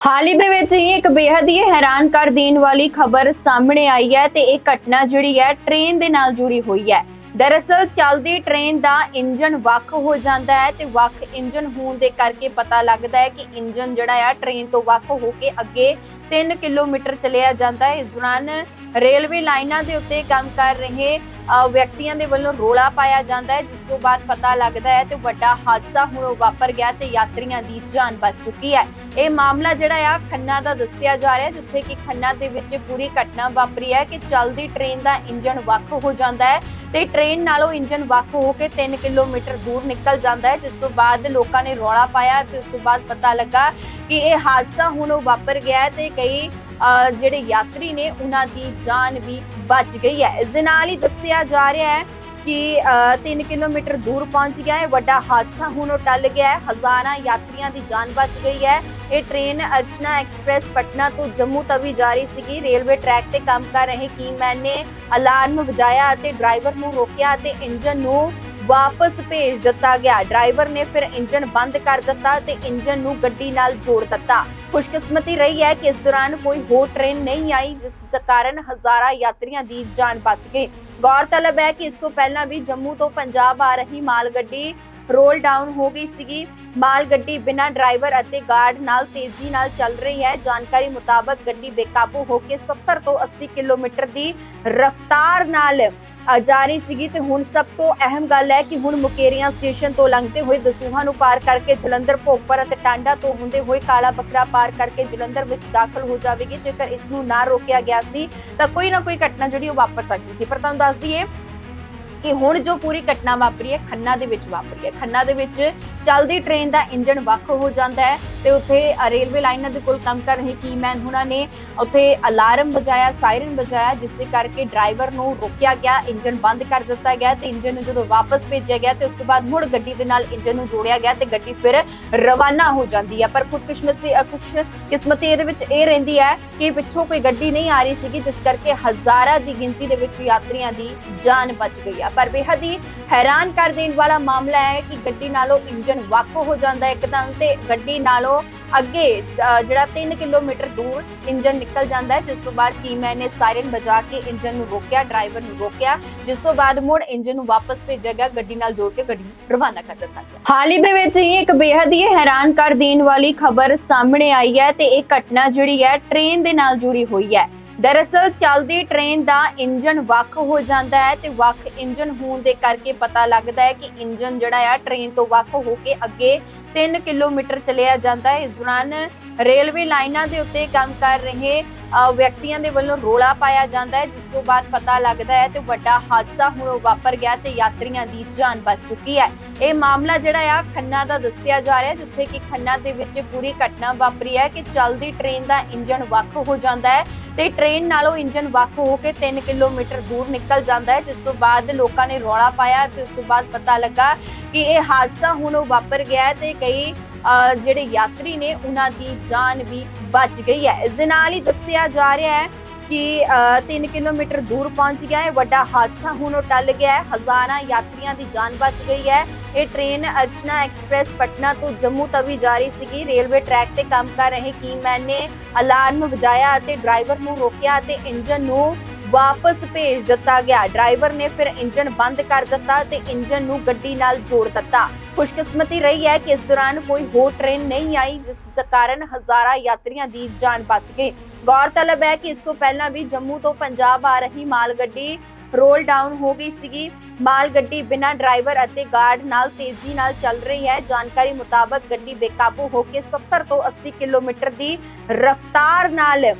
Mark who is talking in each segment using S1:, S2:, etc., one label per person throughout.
S1: ਹਾਲ ਹੀ ਦੇ ਵਿੱਚ ਹੀ ਇੱਕ ਬੇहद ਹੀ ਹੈਰਾਨ ਕਰ ਦੇਣ ਵਾਲੀ ਖਬਰ ਸਾਹਮਣੇ ਆਈ ਹੈ ਤੇ ਇਹ ਘਟਨਾ ਜਿਹੜੀ ਹੈ ਟ੍ਰੇਨ ਦੇ ਨਾਲ ਜੁੜੀ ਹੋਈ ਹੈ। ਦਰਅਸਲ ਚੱਲਦੀ ਟ੍ਰੇਨ ਦਾ ਇੰਜਨ ਵੱਖ ਹੋ ਜਾਂਦਾ ਹੈ ਤੇ ਵੱਖ ਇੰਜਨ ਹੋਣ ਦੇ ਕਰਕੇ ਪਤਾ ਲੱਗਦਾ ਹੈ ਕਿ ਇੰਜਨ ਜਿਹੜਾ ਆ ਟ੍ਰੇਨ ਤੋਂ ਵੱਖ ਹੋ ਕੇ ਅੱਗੇ 3 ਕਿਲੋਮੀਟਰ ਚਲਿਆ ਜਾਂਦਾ ਹੈ। ਇਸ ਦੌਰਾਨ ਰੇਲਵੇ ਲਾਈਨਾਂ ਦੇ ਉੱਤੇ ਕੰਮ ਕਰ ਰਹੇ ਵਿਅਕਤੀਆਂ ਦੇ ਵੱਲੋਂ ਰੋਲਾ ਪਾਇਆ ਜਾਂਦਾ ਹੈ, ਜਿਸ ਤੋਂ ਬਾਅਦ ਪਤਾ ਲੱਗਦਾ ਹੈ ਤੇ ਵੱਡਾ ਹਾਦਸਾ ਹੁਣ ਵਾਪਰ ਗਿਆ ਤੇ ਯਾਤਰੀਆਂ ਦੀ ਜਾਨ ਬਚ ਚੁੱਕੀ ਹੈ। ਇਹ ਮਾਮਲਾ ਜਿਹੜਾ ਆ, ਖੰਨਾ ਦਾ ਦੱਸਿਆ ਜਾ ਰਿਹਾ ਜਿੱਥੇ ਕਿ ਖੰਨਾ ਦੇ ਵਿੱਚ ਪੂਰੀ ਘਟਨਾ ਵਾਪਰੀ ਹੈ ਕਿ ਚੱਲਦੀ ਟ੍ਰੇਨ ਦਾ ਇੰਜਨ ਵੱਖ ਹੋ ਜਾਂਦਾ ਹੈ ਤੇ ਟ੍ਰੇਨ ਨਾਲੋਂ ਇੰਜਨ ਵੱਖ ਹੋ ਕੇ 3 ਕਿਲੋਮੀਟਰ ਦੂਰ ਨਿਕਲ ਜਾਂਦਾ ਹੈ, ਜਿਸ ਤੋਂ ਬਾਅਦ ਲੋਕਾਂ ਨੇ ਰੌਲਾ ਪਾਇਆ ਤੇ ਉਸ ਤੋਂ ਬਾਅਦ ਪਤਾ ਲੱਗਾ ਕਿ ਇਹ ਹਾਦਸਾ ਹੁਣ ਵਾਪਰ ਗਿਆ ਹੈ ਤੇ ਕਈ ਜਿਹੜੇ ਯਾਤਰੀ ਨੇ, ਉਹਨਾਂ ਦੀ ਜਾਨ ਵੀ ਬਚ ਗਈ ਹੈ। ਇਸ ਦੇ ਨਾਲ ਹੀ ਦੱਸਿਆ ਜਾ ਰਿਹਾ ਹੈ ਕਿ 3 ਕਿਲੋਮੀਟਰ ਦੂਰ ਪਹੁੰਚ ਗਿਆ ਹੈ। ਵੱਡਾ ਹਾਦਸਾ ਹੁਣ ਉਹ ਟਲ ਗਿਆ ਹੈ। ਹਜ਼ਾਰਾਂ ਯਾਤਰੀਆਂ ਦੀ ਜਾਨ ਬਚ ਗਈ ਹੈ। ਇਹ ਟ੍ਰੇਨ ਅਰਚਨਾ ਐਕਸਪ੍ਰੈਸ ਪਟਨਾ ਤੋਂ ਜੰਮੂ ਤਵੀ ਜਾ ਰਹੀ ਸੀਗੀ। ਰੇਲਵੇ ਟਰੈਕ ਤੇ ਕੰਮ ਕਰ ਰਹੇ ਕੀਮੈਨ ਨੇ ਅਲਾਰਮ ਵਜਾਇਆ ਅਤੇ ਡਰਾਈਵਰ ਨੂੰ ਰੋਕਿਆ ਅਤੇ ਇੰਜਨ ਨੂੰ ਵਾਪਸ ਭੇਜ ਦਿੱਤਾ ਗਿਆ। ਡਰਾਈਵਰ ਨੇ ਫਿਰ ਇੰਜਨ ਬੰਦ ਕਰ ਦਿੱਤਾ ਤੇ ਇੰਜਨ ਨੂੰ ਗੱਡੀ ਨਾਲ ਜੋੜ ਦਿੱਤਾ। ਖੁਸ਼ਕਿਸਮਤੀ ਰਹੀ ਹੈ ਕਿ ਇਸ ਦੌਰਾਨ ਕੋਈ ਹੋਰ ਟ੍ਰੇਨ ਨਹੀਂ ਆਈ, ਜਿਸ ਕਾਰਨ ਹਜ਼ਾਰਾਂ ਯਾਤਰੀਆਂ ਦੀ ਜਾਨ ਬਚ ਗਈ। ਗੌਰਤਲਬ ਹੈ ਕਿ ਇਸ ਤੋਂ ਪਹਿਲਾਂ ਵੀ ਜੰਮੂ ਤੋਂ ਪੰਜਾਬ ਆ ਰਹੀ ਮਾਲ ਗੱਡੀ ਰੋਲ ਡਾਊਨ ਹੋ ਗਈ ਸੀਗੀ। ਮਾਲ ਗੱਡੀ ਬਿਨਾਂ ਡਰਾਈਵਰ ਅਤੇ ਗਾਰਡ ਨਾਲ ਤੇਜ਼ੀ ਨਾਲ ਚੱਲ ਰਹੀ ਹੈ। ਜਾਣਕਾਰੀ ਮੁਤਾਬਕ ਗੱਡੀ ਬੇਕਾਬੂ ਹੋ ਕੇ 70 ਤੋਂ 80 ਕਿਲੋਮੀਟਰ ਦੀ ਰਫ਼ਤਾਰ ਨਾਲ ਜਾ ਰਹੀ ਸੀਗੀ ਤੇ ਹੁਣ ਸਭ ਤੋਂ ਅਹਿਮ ਗੱਲ ਹੈ ਕਿ ਹੁਣ ਮੁਕੇਰੀਆਂ ਸਟੇਸ਼ਨ ਤੋਂ ਲੰਘਦੇ ਹੋਏ ਦਸੂਹਾ ਨੂੰ ਪਾਰ ਕਰਕੇ ਜਲੰਧਰ ਭੋਗਪੁਰ ਅਤੇ ਟਾਂਡਾ ਤੋਂ ਹੁੰਦੇ ਹੋਏ ਕਾਲਾ ਬੱਕਰਾ ਪਾਰ ਕਰਕੇ ਜਲੰਧਰ ਵਿੱਚ ਦਾਖਲ ਹੋ ਜਾਵੇਗੀ। ਜੇਕਰ ਇਸ ਨੂੰ ਨਾ ਰੋਕਿਆ ਗਿਆ ਸੀ, ਤਾਂ ਕੋਈ ਨਾ ਕੋਈ ਘਟਨਾ ਜਿਹੜੀ ਉਹ ਵਾਪਰ ਸਕਦੀ ਸੀ। ਪਰ ਤੁਹਾਨੂੰ ਦੱਸ ਦਈਏ ਕਿ ਹੁਣ ਜੋ ਪੂਰੀ ਘਟਨਾ ਵਾਪਰੀ ਹੈ ਖੰਨਾ ਦੇ ਵਿੱਚ ਵਾਪਰੀ ਹੈ। ਖੰਨਾ ਦੇ ਵਿੱਚ ਚੱਲਦੀ ਟ੍ਰੇਨ ਦਾ ਇੰਜਣ ਵੱਖ ਹੋ ਜਾਂਦਾ ਹੈ ਤੇ ਉੱਥੇ ਰੇਲਵੇ ਲਾਈਨਾਂ ਦੇ ਕੋਲ ਕੰਮ ਕਰ ਰਹੇ ਕੀਮੈਨ ਉਹਨਾਂ ਨੇ ਉੱਥੇ ਅਲਾਰਮ ਵਜਾਇਆ ਸਾਇਰਨ ਵਜਾਇਆ ਜਿਸ ਦੇ ਕਰਕੇ ਡਰਾਈਵਰ ਨੂੰ ਰੋਕਿਆ ਗਿਆ ਇੰਜਣ ਬੰਦ ਕਰ ਦਿੱਤਾ ਗਿਆ ਤੇ ਇੰਜਣ ਨੂੰ ਜਦੋਂ ਵਾਪਸ ਭੇਜਿਆ ਗਿਆ ਤੇ ਉਸ ਤੋਂ ਬਾਅਦ ਮੁੜ ਗੱਡੀ ਦੇ ਨਾਲ ਇੰਜਣ ਨੂੰ ਜੋੜਿਆ ਗਿਆ ਤੇ ਗੱਡੀ ਫਿਰ ਰਵਾਨਾ ਹੋ ਜਾਂਦੀ ਹੈ। ਪਰ ਖੁਦਕਿਸਮਤੀ ਅ, ਕਿਸਮਤੀ ਇਹਦੇ ਵਿੱਚ ਇਹ ਰਹਿੰਦੀ ਹੈ ਕਿ ਪਿੱਛੋਂ ਕੋਈ ਗੱਡੀ ਨਹੀਂ ਆ ਰਹੀ ਸੀਗੀ ਜਿਸ ਕਰਕੇ ਹਜ਼ਾਰਾਂ ਦੀ ਗਿਣਤੀ ਦੇ ਵਿੱਚ ਯਾਤਰੀਆਂ ਦੀ ਜਾਨ ਬਚ ਗਈ ਆ। ਹੈ ਪਰ ਬੇਹੱਦ ਹੀ ਹੈਰਾਨ ਕਰ ਦੇਣ ਵਾਲਾ ਮਾਮਲਾ ਹੈ ਕਿ ਗੱਡੀ ਨਾਲੋਂ ਇੰਜਨ ਵੱਖ ਹੋ ਜਾਂਦਾ ਹੈ। ਇੱਕਦਮ ਤੇ ਗੱਡੀ ਨਾਲੋਂ ਅੱਗੇ ਜਿਹੜਾ 3 ਕਿਲੋਮੀਟਰ ਦੂਰ ਇੰਜਨ ਨਿਕਲ ਜਾਂਦਾ ਹੈ, ਜਿਸ ਤੋਂ ਬਾਅਦ ਕੀਮੈਨ ਨੇ ਸਾਇਰਨ ਵਜਾ ਕੇ ਇੰਜਨ ਨੂੰ ਰੋਕਿਆ ਡਰਾਈਵਰ ਨੂੰ ਰੋਕਿਆ, ਜਿਸ ਤੋਂ ਬਾਅਦ ਮੁੜ ਇੰਜਨ ਨੂੰ ਵਾਪਸ ਭੇਜਿਆ ਗਿਆ, ਗੱਡੀ ਨਾਲ ਜੋੜ ਕੇ ਗੱਡੀ ਰਵਾਨਾ ਕਰ ਦਿੱਤਾ ਗਿਆ। ਹਾਲ ਹੀ ਦੇ ਵਿੱਚ ਹੀ ਇੱਕ ਬੇहद ਹੀ ਹੈਰਾਨ ਕਰ ਦੇਣ ਵਾਲੀ ਖਬਰ ਸਾਹਮਣੇ ਆਈ ਹੈ ਤੇ ਇਹ ਘਟਨਾ ਜਿਹੜੀ ਹੈ ਟ੍ਰੇਨ ਦੇ ਨਾਲ ਜੁੜੀ ਹੋਈ ਹੈ। ਦਰਅਸਲ ਚੱਲਦੀ ਟ੍ਰੇਨ ਦਾ ਇੰਜਨ ਵੱਖ ਹੋ ਜਾਂਦਾ ਹੈ ਤੇ ਵੱਖ ਇੰਜਨ ਹੋਣ ਦੇ ਕਰਕੇ ਪਤਾ ਲੱਗਦਾ ਹੈ ਕਿ ਇੰਜਨ ਜਿਹੜਾ ਆ ਟ੍ਰੇਨ ਤੋਂ ਵੱਖ ਹੋ ਕੇ ਅੱਗੇ 3 ਕਿਲੋਮੀਟਰ ਚਲਿਆ ਜਾਂਦਾ ਹੈ, ਇਸ ਦੌਰਾਨ ਰੇਲਵੇ ਲਾਈਨਾਂ ਦੇ ਉੱਤੇ ਕੰਮ ਕਰ ਰਹੇ ਵਿਅਕਤੀਆਂ ਦੇ ਵੱਲੋਂ ਰੋਲਾ ਪਾਇਆ ਜਾਂਦਾ ਹੈ, ਜਿਸ ਤੋਂ ਬਾਅਦ ਪਤਾ ਲੱਗਦਾ ਹੈ ਤੇ ਵੱਡਾ ਹਾਦਸਾ ਹੁਣ ਵਾਪਰ ਗਿਆ ਤੇ ਯਾਤਰੀਆਂ ਦੀ ਜਾਨ ਬਚ ਚੁੱਕੀ ਹੈ। ਇਹ ਮਾਮਲਾ ਜਿਹੜਾ ਆ, ਖੰਨਾ ਦਾ ਦੱਸਿਆ ਜਾ ਰਿਹਾ ਜਿੱਥੇ ਕਿ ਖੰਨਾ ਦੇ ਵਿੱਚ ਪੂਰੀ ਘਟਨਾ ਵਾਪਰੀ ਹੈ ਕਿ ਚੱਲਦੀ ਟ੍ਰੇਨ ਦਾ ਇੰਜਨ ਵੱਖ ਹੋ ਜਾਂਦਾ ਹੈ ਤੇ ਟ੍ਰੇਨ ਨਾਲੋਂ ਇੰਜਨ ਵੱਖ ਹੋ ਕੇ 3 ਕਿਲੋਮੀਟਰ ਦੂਰ ਨਿਕਲ ਜਾਂਦਾ ਹੈ, ਜਿਸ ਤੋਂ ਬਾਅਦ ਲੋਕਾਂ ਨੇ ਰੌਲਾ ਪਾਇਆ ਤੇ ਉਸ ਤੋਂ ਬਾਅਦ ਪਤਾ ਲੱਗਾ ਕਿ ਇਹ ਹਾਦਸਾ ਹੁਣ ਵਾਪਰ ਗਿਆ ਤੇ ਕਈ ਜਿਹੜੇ ਯਾਤਰੀ ਨੇ, ਉਹਨਾਂ ਦੀ ਜਾਨ ਵੀ ਬਚ ਗਈ ਹੈ। ਇਸ ਦੇ ਨਾਲ ਹੀ ਦੱਸਿਆ ਜਾ ਰਿਹਾ ਹੈ ਕਿ 3 ਕਿਲੋਮੀਟਰ ਦੂਰ ਪਹੁੰਚ ਗਿਆ ਹੈ। ਵੱਡਾ ਹਾਦਸਾ ਹੁਣ ਉਹ ਟਲ ਗਿਆ ਹੈ। ਹਜ਼ਾਰਾਂ ਯਾਤਰੀਆਂ ਦੀ ਜਾਨ ਬਚ ਗਈ ਹੈ। ਇਹ ਟ੍ਰੇਨ ਅਰਚਨਾ ਐਕਸਪ੍ਰੈਸ ਪਟਨਾ ਤੋਂ ਜੰਮੂ ਤਵੀ ਜਾ ਰਹੀ ਸੀਗੀ। ਰੇਲਵੇ ਟਰੈਕ ਤੇ ਕੰਮ ਕਰ ਰਹੇ ਕੀਮੈਨ ਨੇ ਅਲਾਰਮ ਵਜਾਇਆ ਅਤੇ ਡਰਾਈਵਰ ਨੂੰ ਰੋਕਿਆ ਅਤੇ ਇੰਜਨ ਨੂੰ ਵਾਪਸ ਭੇਜ ਦਿੱਤਾ ਗਿਆ। ਡਰਾਈਵਰ ਨੇ ਫਿਰ ਇੰਜਨ ਬੰਦ ਕਰ ਦਿੱਤਾ ਤੇ ਇੰਜਨ ਨੂੰ ਗੱਡੀ ਨਾਲ ਜੋੜ ਦਿੱਤਾ। ਖੁਸ਼ਕਿਸਮਤੀ ਰਹੀ ਹੈ ਕਿ ਇਸ ਦੌਰਾਨ ਕੋਈ ਹੋਰ ਟ੍ਰੇਨ ਨਹੀਂ ਆਈ, ਜਿਸ ਕਾਰਨ ਹਜ਼ਾਰਾਂ ਯਾਤਰੀਆਂ ਦੀ ਜਾਨ ਬਚ ਗਈ। ਗੌਰਤਲਬ ਹੈ ਕਿ ਇਸ ਤੋਂ ਪਹਿਲਾਂ ਵੀ ਜੰਮੂ ਤੋਂ ਪੰਜਾਬ ਆ ਰਹੀ ਮਾਲ ਗੱਡੀ ਰੋਲ ਡਾਊਨ ਹੋ ਗਈ ਸੀਗੀ। ਮਾਲ ਗੱਡੀ ਬਿਨਾਂ ਡਰਾਈਵਰ ਅਤੇ ਗਾਰਡ ਨਾਲ ਤੇਜ਼ੀ ਨਾਲ ਚੱਲ ਰਹੀ ਹੈ। ਜਾਣਕਾਰੀ ਮੁਤਾਬਕ ਗੱਡੀ ਬੇਕਾਬੂ ਹੋ ਕੇ 70 ਤੋਂ 80 ਕਿਲੋਮੀਟਰ ਦੀ ਰਫ਼ਤਾਰ ਨਾਲ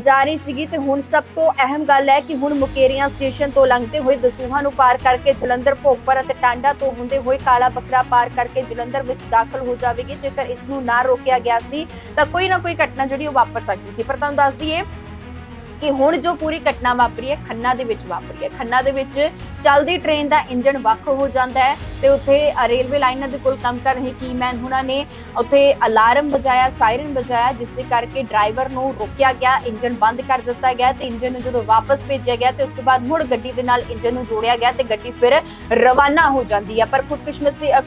S1: ਜਾ ਰਹੀ ਸੀਗੀ ਤੇ ਹੁਣ ਸਭ ਤੋਂ ਅਹਿਮ ਗੱਲ ਹੈ ਕਿ ਹੁਣ ਮੁਕੇਰੀਆਂ ਸਟੇਸ਼ਨ ਤੋਂ ਲੰਘਦੇ ਹੋਏ ਦਸੂਹਾ ਨੂੰ ਪਾਰ ਕਰਕੇ ਜਲੰਧਰ, ਭੋਗਪੁਰ ਅਤੇ ਟਾਂਡਾ ਤੋਂ ਹੁੰਦੇ ਹੋਏ ਕਾਲਾ ਬੱਕਰਾ ਪਾਰ ਕਰਕੇ ਜਲੰਧਰ ਵਿੱਚ ਦਾਖਲ ਹੋ ਜਾਵੇਗੀ। ਜੇਕਰ ਇਸ ਨੂੰ ਨਾ ਰੋਕਿਆ ਗਿਆ ਸੀ, ਤਾਂ ਕੋਈ ਨਾ ਕੋਈ ਘਟਨਾ ਜਿਹੜੀ ਉਹ ਵਾਪਰ ਸਕਦੀ ਸੀ। ਪਰ ਤੁਹਾਨੂੰ ਦੱਸ ਦਈਏ ਕਿ ਹੁਣ ਜੋ ਪੂਰੀ ਘਟਨਾ ਵਾਪਰੀ ਹੈ ਖੰਨਾ ਦੇ ਵਿੱਚ ਵਾਪਰੀ ਹੈ। ਖੰਨਾ ਦੇ ਵਿੱਚ ਚੱਲਦੀ ਟ੍ਰੇਨ ਦਾ ਇੰਜਣ ਵੱਖ ਹੋ ਜਾਂਦਾ ਹੈ ਤੇ ਉੱਥੇ ਰੇਲਵੇ ਲਾਈਨਾਂ ਦੇ ਕੋਲ ਕੰਮ ਕਰ ਰਹੇ ਕੀਮੈਨ ਹੁਣਾਂ ਨੇ ਉੱਥੇ ਅਲਾਰਮ ਵਜਾਇਆ ਸਾਇਰਨ ਵਜਾਇਆ ਜਿਸ ਦੇ ਕਰਕੇ ਡਰਾਈਵਰ ਨੂੰ ਰੋਕਿਆ ਗਿਆ ਇੰਜਣ ਬੰਦ ਕਰ ਦਿੱਤਾ ਗਿਆ ਤੇ ਇੰਜਣ ਨੂੰ ਜਦੋਂ ਵਾਪਸ ਭੇਜਿਆ ਗਿਆ ਤੇ ਉਸ ਤੋਂ ਬਾਅਦ ਮੁੜ ਗੱਡੀ ਦੇ ਨਾਲ ਇੰਜਣ ਨੂੰ ਜੋੜਿਆ ਗਿਆ ਤੇ ਗੱਡੀ ਫਿਰ ਰਵਾਨਾ ਹੋ ਜਾਂਦੀ ਹੈ। ਪਰ ਖੁਦਕਿਸਮਤੀ ਅ,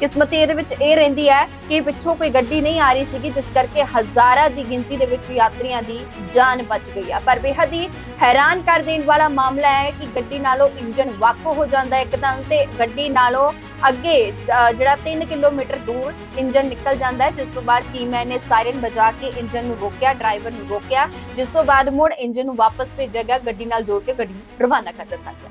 S1: ਕਿਸਮਤੀ ਇਹਦੇ ਵਿੱਚ ਇਹ ਰਹਿੰਦੀ ਹੈ ਕਿ ਪਿੱਛੋਂ ਕੋਈ ਗੱਡੀ ਨਹੀਂ ਆ ਰਹੀ ਸੀਗੀ ਜਿਸ ਕਰਕੇ ਹਜ਼ਾਰਾਂ ਦੀ ਗਿਣਤੀ ਦੇ ਵਿੱਚ ਯਾਤਰੀਆਂ ਦੀ ਜਾਨ ਬਚ ਗਈ ਹੈ ਪਰ ਬੇਹੱਦ ਹੀ ਹੈਰਾਨ ਕਰ ਦੇਣ ਵਾਲਾ ਮਾਮਲਾ ਹੈ ਕਿ ਗੱਡੀ ਨਾਲੋਂ ਇੰਜਨ ਵੱਖ ਹੋ ਜਾਂਦਾ ਹੈ ਇੱਕਦਮ ਤੇ ਗੱਡੀ ਨਾਲੋਂ ਅੱਗੇ ਜਿਹੜਾ 3 ਕਿਲੋਮੀਟਰ ਦੂਰ ਇੰਜਨ ਨਿਕਲ ਜਾਂਦਾ ਹੈ, ਜਿਸ ਤੋਂ ਬਾਅਦ ਕੀਮੈਨ ਨੇ ਸਾਇਰਨ ਵਜਾ ਕੇ ਇੰਜਨ ਨੂੰ ਰੋਕਿਆ, ਡਰਾਈਵਰ ਨੂੰ ਰੋਕਿਆ, ਜਿਸ ਤੋਂ ਬਾਅਦ ਮੁੜ ਇੰਜਨ ਨੂੰ ਵਾਪਸ ਭੇਜਿਆ ਗਿਆ, ਗੱਡੀ ਨਾਲ ਜੋੜ ਕੇ ਗੱਡੀ ਨੂੰ ਰਵਾਨਾ ਕਰ ਦਿੱਤਾ ਗਿਆ।